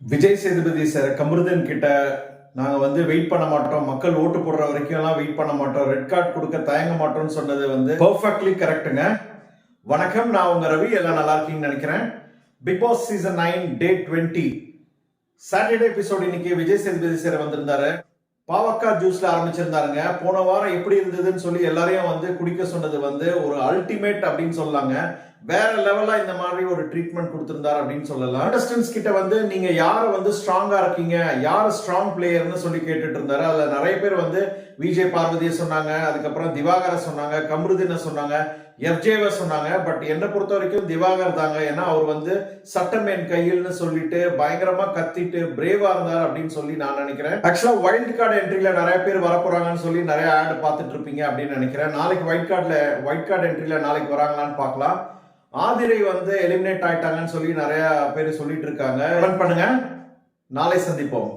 Vijay Sethupathi sir Kamarudhan கிட்ட நாங்க வந்து வெயிட் பண்ண மாட்டோம். மக்கள் ஓட்டு போடுற வரைக்கும் எல்லாம் வெயிட் பண்ண மாட்டோம். ரெட் கார்டு கொடுக்க தயங்க மாட்டோம்னு சொன்னது வந்து பர்ஃபெக்ட்லி கரெக்ட்டுங்க வணக்கம் நான் உங்க ரவி. எல்லாம் நல்லா இருக்கீங்கன்னு நினைக்கிறேன். Bigg Boss season nine day twenty Saturday episode இன்னைக்கு விஜய் சேதுபதி சார் வந்திருந்தாரு. பாவக்காய் ஜூஸ்ல ஆரம்பிச்சிருந்தாருங்க. போன வாரம் எப்படி இருந்ததுன்னு சொல்லி எல்லாரையும் வந்து குடிக்க சொன்னது வந்து ஒரு அல்டிமேட் அப்படின்னு சொல்லாங்க வேற லெவலா இந்த மாதிரி ஒரு ட்ரீட்மெண்ட் கொடுத்திருந்தார் அப்படின்னு சொல்லலாம். கண்டஸ்டன்ஸ் கிட்ட வந்து நீங்க யார வந்து ஸ்ட்ராங்கா இருக்கீங்க யார் ஸ்ட்ராங் பிளேயர்னு சொல்லி கேட்டுட்டு இருந்தாரு. அதுல நிறைய பேர் வந்து விஜய் பார்வதியை சொன்னாங்க அதுக்கப்புறம் திவாகரை சொன்னாங்க கமருதினை சொன்னாங்க எஃப்ஜேவை சொன்னாங்க. பட் என்னை பொறுத்த வரைக்கும் திவாகர் தாங்க. ஏன்னா அவர் வந்து சட்டம் என் கையில்னு சொல்லிட்டு பயங்கரமா கத்திட்டு பிரேவா இருந்தார் அப்படின்னு சொல்லி நான் நினைக்கிறேன். ஆக்சுவலா வைல்ட் கார்டு என்ட்ரியில நிறைய பேர் வரப்போறாங்கன்னு சொல்லி நிறைய ஆட் பார்த்துட்டு இருப்பீங்க அப்படின்னு நினைக்கிறேன். நாளைக்கு ஒயிட் கார்டில் ஒயிட் கார்டு என்ட்ரியில நாளைக்கு வராங்களான்னு பார்க்கலாம். ஆதிரை வந்து எலிமினேட் ஆயிட்டாங்கன்னு சொல்லி நிறைய பேர் சொல்லிட்டு இருக்காங்க. Comment பண்ணுங்க. நாளை சந்திப்போம்.